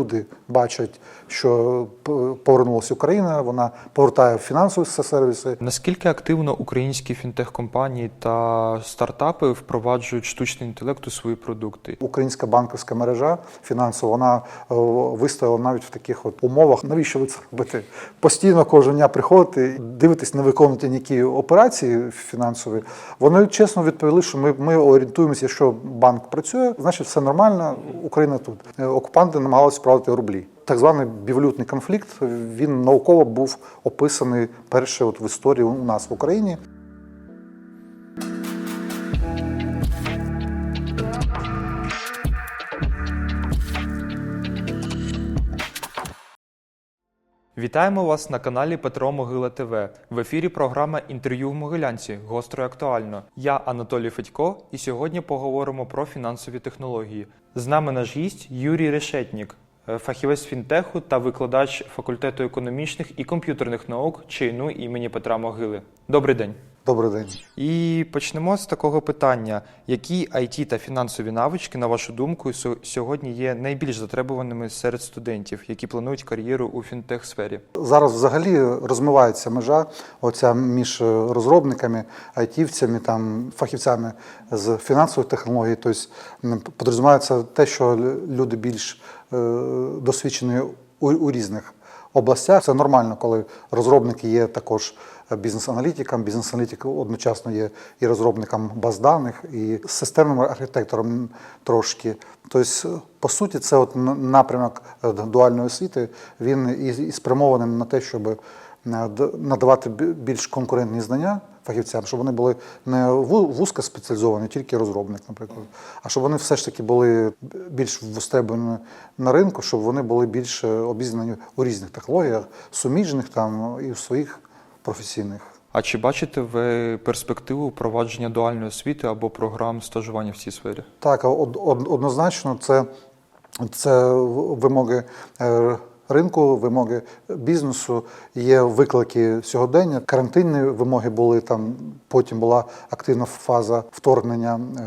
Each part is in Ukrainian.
люди бачать, що повернулася Україна, вона повертає фінансові сервіси. Наскільки активно українські фінтех-компанії та стартапи впроваджують штучний інтелект у свої продукти? Українська банківська мережа фінансова вона е, вистояла навіть в таких от умовах. Навіщо ви це робите? Постійно кожного дня приходити, дивитись, не виконувати ніякі операції фінансові. Вони чесно відповіли, що ми, ми орієнтуємося, якщо банк працює, значить все нормально. Україна тут. Е, Окупанти намагалися вправити рублі. Так званий бівалютний конфлікт він науково був описаний перше от в історії у нас в Україні. Вітаємо вас на каналі Петро Могила ТВ. В ефірі програма Інтерв'ю в Могилянці. Гостро і актуально. Я Анатолій Федько, і сьогодні поговоримо про фінансові технології. З нами наш гість Юрій Решетнік, фахівець фінтеху та викладач факультету економічних і комп'ютерних наук ЧНУ імені Петра Могили. Добрий день. Добрий день. І почнемо з такого питання: які IT та фінансові навички, на вашу думку, сьогодні є найбільш затребуваними серед студентів, які планують кар'єру у фінтех-сфері? Зараз взагалі розмивається межа оця між розробниками, айтівцями, там фахівцями з фінансових технологій. Тобто м, підрозуміється те, що люди більш е, досвідчені у, у різних областях. Це нормально, коли розробники є також бізнес-аналітиком. Бізнес-аналітик одночасно є і розробником баз даних, і системним архітектором трошки. Тобто, по суті, це от напрямок е, дуальної освіти. Він і, і спрямований на те, щоб е, надавати більш конкурентні знання фахівцям, щоб вони були не ву- вузько спеціалізовані, тільки розробник, наприклад, а щоб вони все ж таки були більш востребовані на ринку, щоб вони були більш е, обізнані у різних технологіях, суміжних там і в своїх професійних. А чи бачите ви перспективу впровадження дуальної освіти або програм стажування в цій сфері? Так, од- од- однозначно, це, це вимоги е, ринку, вимоги бізнесу, є виклики сьогодення. Карантинні вимоги були там. Потім була активна фаза вторгнення е,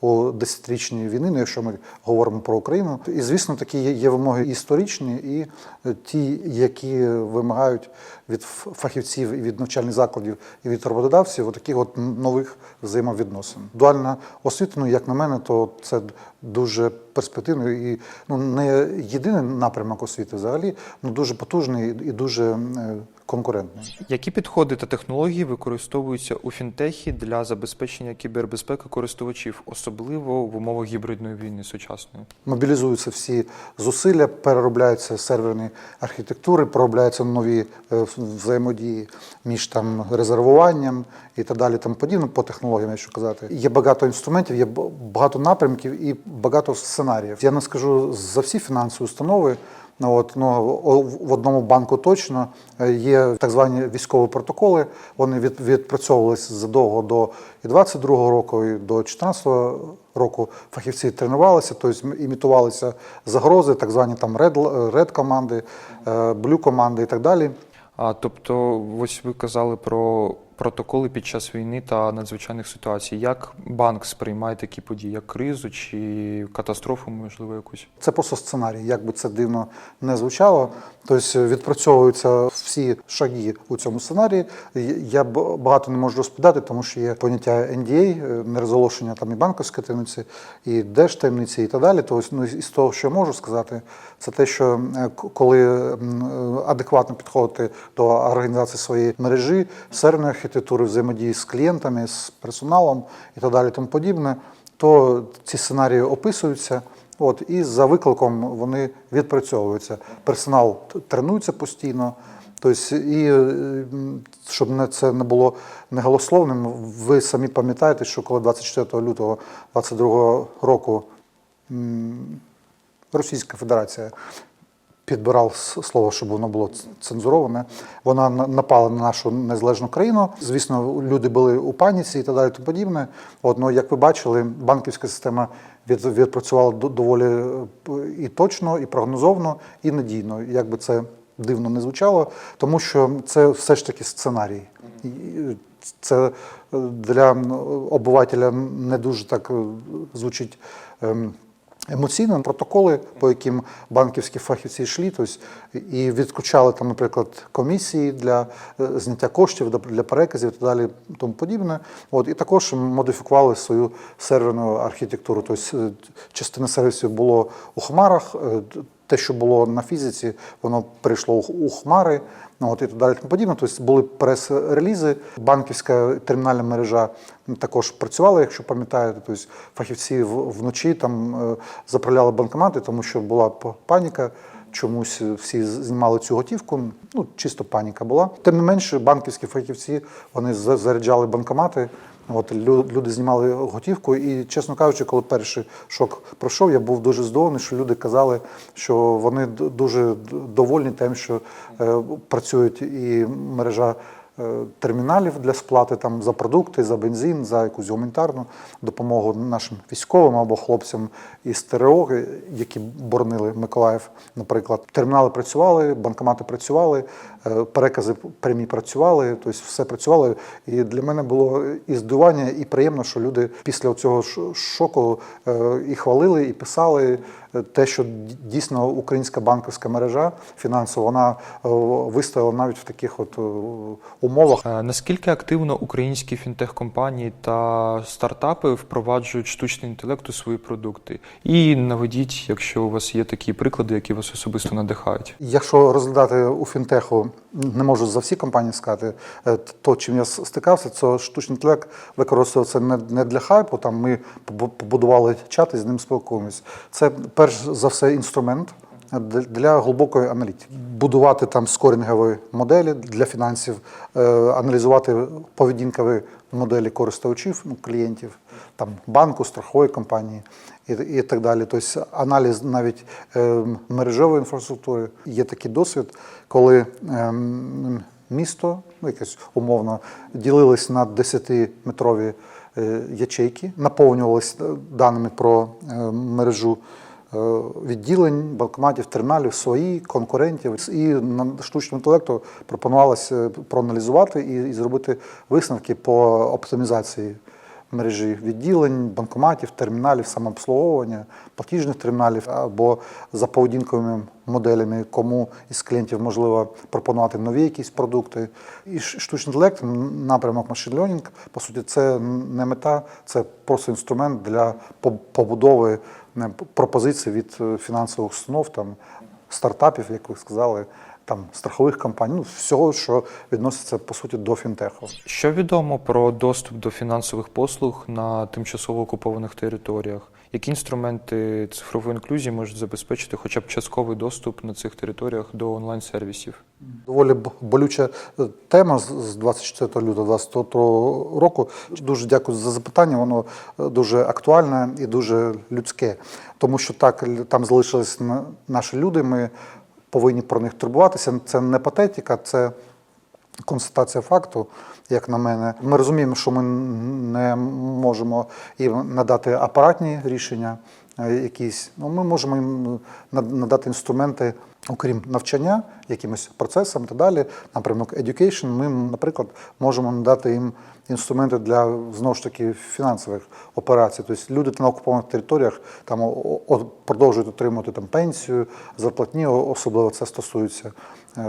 у десятирічній війни, ну, якщо ми говоримо про Україну. І звісно, такі є, вимоги історичні і е, ті, які вимагають від фахівців і від навчальних закладів і від роботодавців таких от нових взаємовідносин. Дуальна освіта, ну як на мене, то це дуже перспективно і ну не єдиний напрямок освіти взагалі, ну дуже потужний і дуже конкурентний. Які підходи та технології використовуються у фінтехі для забезпечення кібербезпеки користувачів, особливо в умовах гібридної війни сучасної? Мобілізуються всі зусилля, переробляються серверні архітектури, проробляються нові е, взаємодії між там резервуванням і так далі. Там подібне по технологіям, якщо казати. Є багато інструментів, є багато напрямків і багато сценаріїв. Я не скажу за всі фінансові установи. Ну, от, ну, в одному банку точно е, є так звані військові протоколи. Вони від, відпрацьовувалися задовго до і 22-го року, і до 14-го року фахівці тренувалися, тобто імітувалися загрози, так звані там ред, ред команди, блю команди і так далі. А тобто, ось ви казали про протоколи під час війни та надзвичайних ситуацій. Як банк сприймає такі події, як кризу чи катастрофу, можливо, якусь? Це просто сценарій, як би це дивно не звучало. Тобто відпрацьовуються всі шаги у цьому сценарії. Я багато не можу розповідати, тому що є поняття NDA, е, нерозголошення там і банківської таємниці, і держтаємниці, і так далі. Тобто, ну, із того, що я можу сказати, це те, що е, коли е, адекватно підходити до організації своєї мережі, серверної архітектури, взаємодії з клієнтами, з персоналом і так далі, тому подібне, то ці сценарії описуються. От і за викликом вони відпрацьовуються. Персонал тренується постійно. Тобто, і е, щоб це не було неголословним, ви самі пам'ятаєте, що коли 24 лютого 22 року Російська Федерація підбирав слово, щоб воно було цензуроване. Вона напала на нашу незалежну країну. Звісно, люди були у паніці і так далі, тому подібне. От, ну, як ви бачили, банківська система від, відпрацювала доволі е, і точно, і прогнозовно, і надійно. Як би це дивно не звучало, тому що це все ж таки сценарій. Це е, для обивателя не дуже так е, звучить. Ем, емоційно протоколи, по яким банківські фахівці йшли, тобто, і відключали там, наприклад, комісії для е, зняття коштів, для- переказів і так далі, тому подібне. От і також модифікували свою серверну архітектуру. Тобто е, частина сервісів було у хмарах. е, Те, що було на фізиці, воно перейшло у- хмари, от і так далі. Тому подібне. Тобто були прес-релізи. Банківська термінальна мережа також працювала, якщо пам'ятаєте. Тобто фахівці вночі там е, заправляли банкомати, тому що була паніка. Чомусь всі знімали цю готівку. Ну чисто паніка була. Тим не менше, банківські фахівці вони заряджали банкомати. От лю- люди знімали готівку, і чесно кажучи, коли перший шок пройшов, я був дуже здивований, що люди казали, що вони дуже довольні тим, що е, працюють і мережа терміналів для сплати там за продукти, за бензин, за якусь гуманітарну допомогу нашим військовим або хлопцям із ТРО, які боронили Миколаїв. Наприклад, термінали працювали, банкомати працювали, е, перекази прямі працювали, тобто все працювало. І для мене було і здивування, і приємно, що люди після цього шоку е, і хвалили, і писали е, те, що дійсно українська банківська мережа фінансова вона е, вистояла навіть в таких от е, умовах. Е, Наскільки активно українські фінтех-компанії та стартапи впроваджують штучний інтелект у свої продукти? І наведіть, якщо у вас є такі приклади, які вас особисто надихають. Якщо розглядати у фінтеху, не можу за всі компанії сказати, е, то чим я стикався, це штучний інтелект використовується не, не для хайпу. Там ми побу- побудували чат і з ним спілкуємось. Це перш за все інструмент. Для- глибокої аналітики будувати там скорінгові моделі для фінансів, е, аналізувати поведінкові моделі користувачів, ну, клієнтів, там банку, страхової компанії і, і так далі. Тобто аналіз навіть е, мережевої інфраструктури. Є такий досвід, коли ем, місто, ну якесь умовно, ділилось на 10-метрові е, ячейки, наповнювалися даними про мережу. Е, Відділень, банкоматів, терміналів, свої, конкурентів. І на штучному інтелекту пропонувалося проаналізувати і, і зробити висновки по оптимізації мережі відділень, банкоматів, терміналів, самообслуговування, платіжних терміналів або за поведінковими моделями, кому із клієнтів можливо пропонувати нові якісь продукти. І штучний інтелект, напрямок Machine Learning, по суті, це не мета, це просто інструмент для побудови пропозицій від е, фінансових установ, там, стартапів, як ви сказали, там, страхових компаній, ну, всього, що відноситься по суті до фінтеху. Що відомо про доступ до фінансових послуг на тимчасово окупованих територіях? Які інструменти цифрової інклюзії можуть забезпечити хоча б частковий доступ на цих територіях до онлайн-сервісів? Доволі болюча е, тема з з 24 лютого 2023 року. Дуже дякую за запитання. Воно е, дуже актуальне і дуже людське, тому що так там залишились на- наші люди. Ми повинні про них турбуватися. Це не патетика, це констатація факту, як на мене. Ми розуміємо, що ми не можемо їм надати апаратні рішення якісь. Ну, ми можемо їм надати інструменти, окрім навчання, якимось процесам і так далі. Наприклад, education, ми, наприклад, можемо надати їм інструменти для знову ж таки фінансових операцій. Тобто люди на окупованих територіях там продовжують отримувати там пенсію, зарплатні, особливо це стосується е,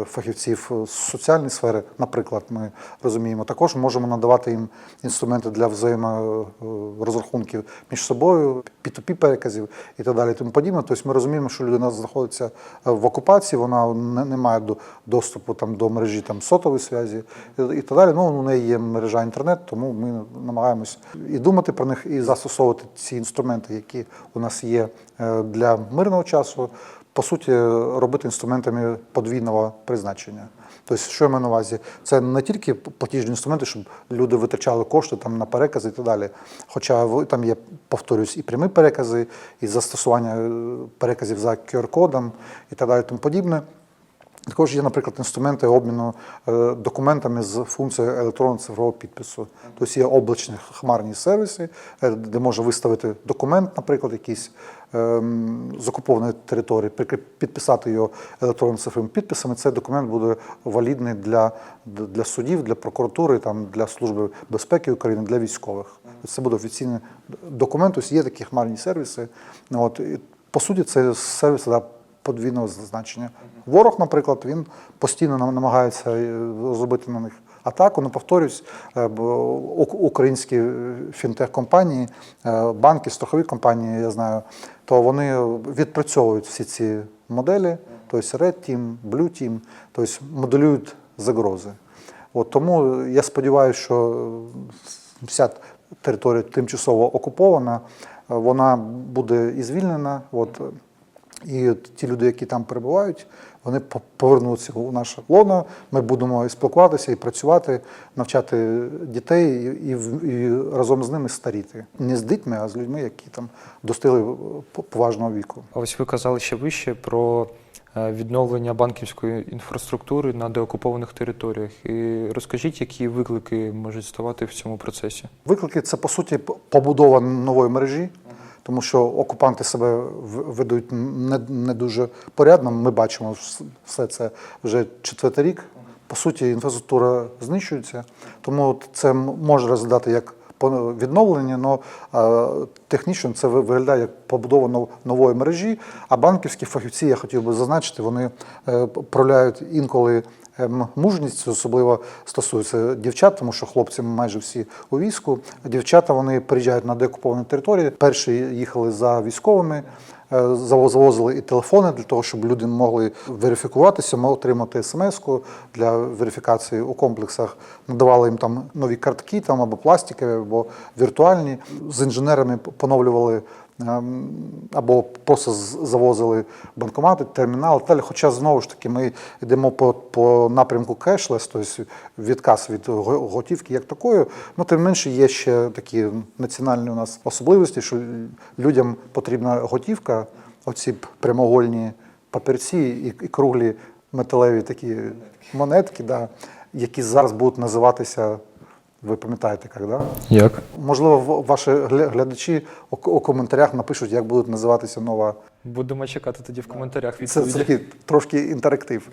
фахівців з соціальної сфери, наприклад, ми розуміємо. Також можемо надавати їм інструменти для взаєморозрахунків між собою, P2P переказів і так далі. Тому подібне. Тобто ми розуміємо, що людина знаходиться е, в окупації, вона не, має до, доступу там, до мережі там, сотової зв'язі і, так далі. Ну, у неї є мережа інтернет, тому ми намагаємось і думати про них, і застосовувати ці інструменти, які у нас є е, для мирного часу по суті, робити інструментами подвійного призначення. Тобто, що я маю на увазі? Це не тільки платіжні інструменти, щоб люди витрачали кошти там на перекази і так далі. Хоча там є, повторюсь, і прямі перекази, і застосування е, переказів за QR-кодом і так далі, тому подібне. Також є, наприклад, інструменти обміну е, документами з функцією електронного цифрового підпису. Тобто є облачні хмарні сервіси, е, де можна виставити документ, наприклад, якийсь з окупованої території, підписати його електронним цифровими підписами, цей документ буде валідний для, для судів, для прокуратури, там, для Служби безпеки України, для військових. Це буде офіційний документ. Ось є такі хмарні сервіси. От, і, по суті, це сервіси да, подвійного значення. Ворог, наприклад, він постійно нам- намагається е, зробити на них атаку. Ну, повторюсь, е, українські е, фінтех-компанії, е, банки, страхові компанії, я знаю, то вони відпрацьовують всі ці моделі, тобто Red Team, Blue Team, тобто моделюють загрози. От тому я сподіваюся, що вся територія тимчасово окупована, вона буде і звільнена. От, і ті люди, які там перебувають, вони по- повернуться у наше лоно. Ми будемо і спілкуватися, і працювати, навчати дітей, і, і, разом з ними старіти. Не з дітьми, а з людьми, які там достигли по- поважного віку. Ось ви казали ще вище про е, відновлення банківської інфраструктури на деокупованих територіях. І розкажіть, які виклики можуть ставати в цьому процесі? Виклики це по суті побудова нової мережі, тому що окупанти себе ведуть не, не дуже порядно. Ми бачимо все це вже четвертий рік. По суті, інфраструктура знищується, тому це може розглядати як відновлення, але технічно це ви- виглядає як побудова нової мережі. А банківські фахівці, я хотів би зазначити, вони е, проявляють інколи мужність, особливо стосується дівчат, тому що хлопці майже всі у війську. Дівчата вони приїжджають на деокуповані території. Перші їхали за військовими, е, завозили і телефони для того, щоб люди могли верифікуватися, могли отримати смс-ку для верифікації у комплексах. Надавали їм там нові картки, там або пластикові, або віртуальні. З інженерами поновлювали ем, або просто завозили банкомати, термінали. Далі, хоча знову ж таки ми йдемо по, по напрямку кешлес, тобто відказ від готівки як такої. Ну тим менше є ще такі національні у нас особливості, що людям потрібна готівка, оці п- прямоугольні папірці і, і круглі металеві такі монетки, да, які зараз будуть називатися. Ви пам'ятаєте, як, да? Як? Можливо, ваші гля- глядачі у коментарях напишуть, як будуть називатися нова. Будемо чекати тоді в коментарях відповіді. це такий трошки інтерактив.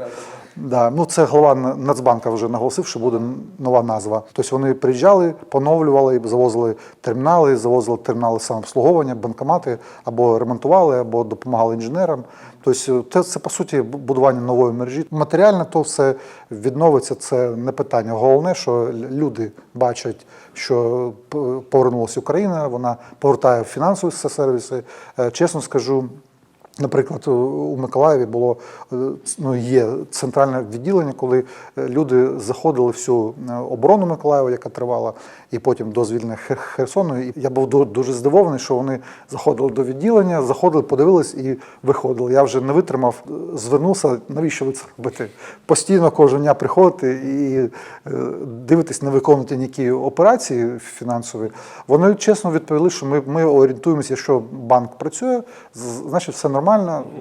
Да. Ну, це голова Нацбанка вже наголосив, що буде нова назва. Тобто вони приїжджали, поновлювали, завозили термінали, завозили термінали самообслуговування, банкомати, або ремонтували, або допомагали інженерам. Тобто це, це по суті будування нової мережі. Матеріально то все відновиться, це не питання. Головне, що люди бачать, що повернулася Україна, вона повертає фінансові сервіси. Е, Чесно скажу, Наприклад, у- Миколаєві було е, ну, є центральне відділення, коли е, люди заходили всю е, оборону Миколаєва, яка тривала, і потім до звільнення Херсону. І я був дуже здивований, що вони заходили до відділення, заходили, подивились і виходили. Я вже не витримав, звернувся, навіщо ви це робите? Постійно кожного дня приходити і дивитись, не виконувати ніякі операції фінансові. Вони чесно відповіли, що ми, ми орієнтуємося, якщо банк працює, значить все нормально,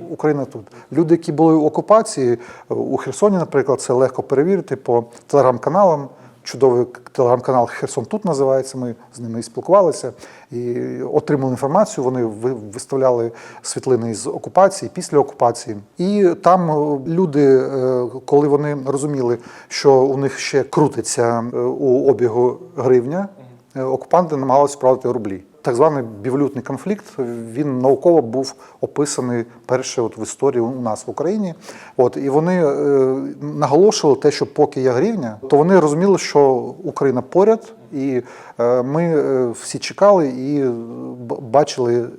Україна тут. Люди, які були в окупації е, у Херсоні, наприклад, це легко перевірити по телеграм-каналам. Чудовий телеграм-канал Херсон тут називається. Ми з ними і спілкувалися і отримали інформацію. Вони ви- виставляли світлини з окупації, після окупації. І там е, люди, е, коли вони розуміли, що у них ще крутиться у обігу гривня, окупанти намагалися вправити рублі. Так званий бівалютний конфлікт він науково був описаний перше от в історії у нас в Україні. От і вони е, наголошували те, що поки є гривня, то вони розуміли, що Україна поряд, і е, ми е, всі чекали і бачили,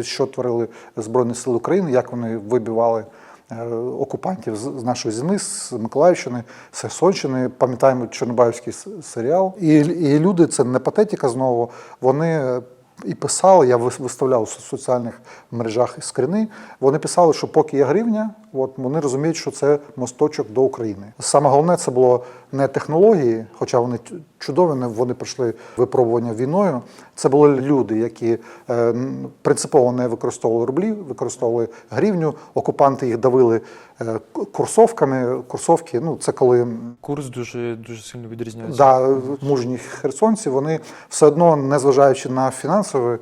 що творили Збройні Сили України, як вони вибивали. Е, Окупантів з нашої землі, з Миколаївщини, з Херсонщини, пам'ятаємо Чорнобаївський серіал. І, і люди, це не патетика знову. Вони е, і писали, я вис- виставляв у соціальних мережах скрини. Вони писали, що поки є гривня, от вони розуміють, що це мосточок до України. Саме головне це було не технології, хоча вони чудові, вони пройшли випробування війною. Це були люди, які е, принципово не використовували рублі, використовували гривню. Окупанти їх давили е, курсовками. Курсовки, ну це коли Курс дуже дуже сильно відрізняється. Да, мужні херсонці, вони все одно, незважаючи на фінансові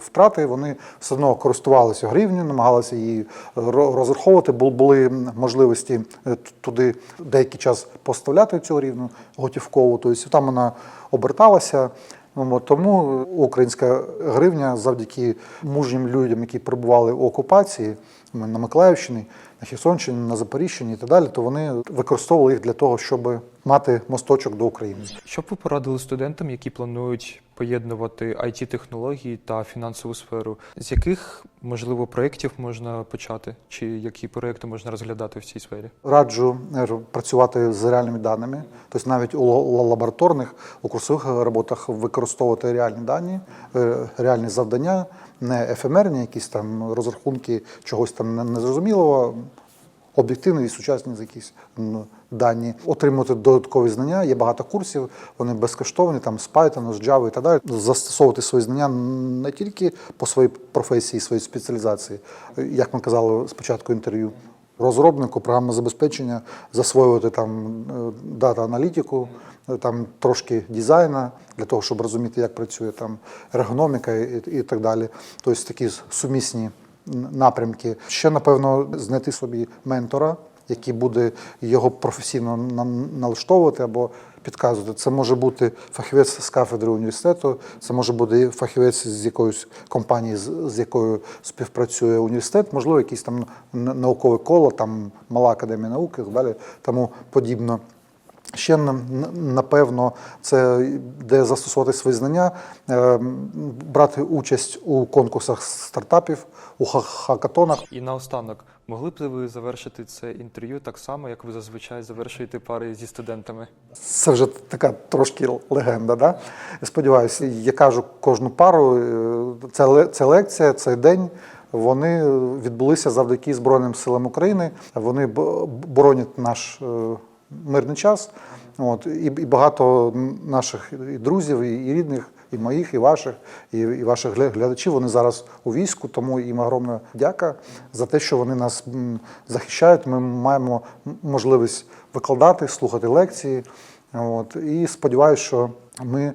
втрати, вони все одно користувалися гривнею, намагалися її ро- розраховувати. Були можливості е, туди деякий час поставляти цю гривню готівкову. Тобто там вона оберталася. Ну, Тому українська гривня завдяки мужнім людям, які перебували у окупації на Миколаївщині, на Херсонщині, на Запоріжчині і так далі, то вони використовували їх для того, щоб мати мосточок до України. Що б ви порадили студентам, які планують поєднувати it технології та фінансову сферу? З яких можливо проєктів можна почати, чи які проєкти можна розглядати в цій сфері? Раджу е, працювати з реальними даними, тобто навіть у ла- лабораторних, у курсових роботах використовувати реальні дані, е, реальні завдання, не ефемерні, якісь там розрахунки чогось там незрозумілого, об'єктивні і сучасні якісь дані, отримувати додаткові знання. Є багато курсів, вони безкоштовні, там з Python, з Java і так далі. Застосовувати свої знання не тільки по своїй професії, своїй спеціалізації, як ми казали спочатку інтерв'ю. Розробнику програмне забезпечення, засвоювати там е, дата-аналітику, е, там трошки дизайна для того, щоб розуміти, як працює там ергономіка і, і так далі. Тобто такі сумісні напрямки. Ще напевно знайти собі ментора, який буде його професійно налаштовувати або підказувати. Це може бути фахівець з кафедри університету, це може бути фахівець з якоїсь компанії, з, якою співпрацює університет, можливо, якийсь там наукове коло, там мала академія наук і так далі, тому подібно. Ще на- на- напевно, це де застосувати свої знання, е, брати участь у конкурсах стартапів, у хакатонах. І наостанок, могли б ви завершити це інтерв'ю так само, як ви зазвичай завершуєте пари зі студентами? Це вже така трошки легенда. Да? Я сподіваюся, я кажу кожну пару. е, Це, це лекція, цей день. Вони відбулися завдяки Збройним силам України. Вони боронять наш е, мирний час. От, і, і багато наших і друзів, і, і рідних, і моїх, і ваших, і, і ваших глядачів. Вони зараз у війську, тому їм огромна дяка за те, що вони нас захищають. Ми маємо можливість викладати, слухати лекції. От, і сподіваюся, що ми е,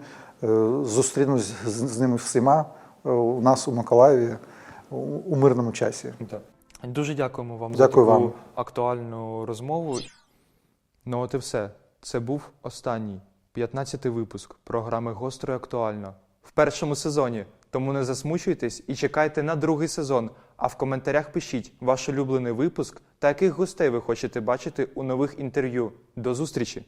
зустрінемось з, ними всіма е, у нас у Миколаєві у, у мирному часі. Дуже дякуємо вам Дякую за таку вам. актуальну розмову. Ну от і все. Це був останній 15-й випуск програми Гостро і актуально в першому сезоні. Тому не засмучуйтесь і чекайте на другий сезон. А в коментарях пишіть ваш улюблений випуск та яких гостей ви хочете бачити у нових інтерв'ю. До зустрічі!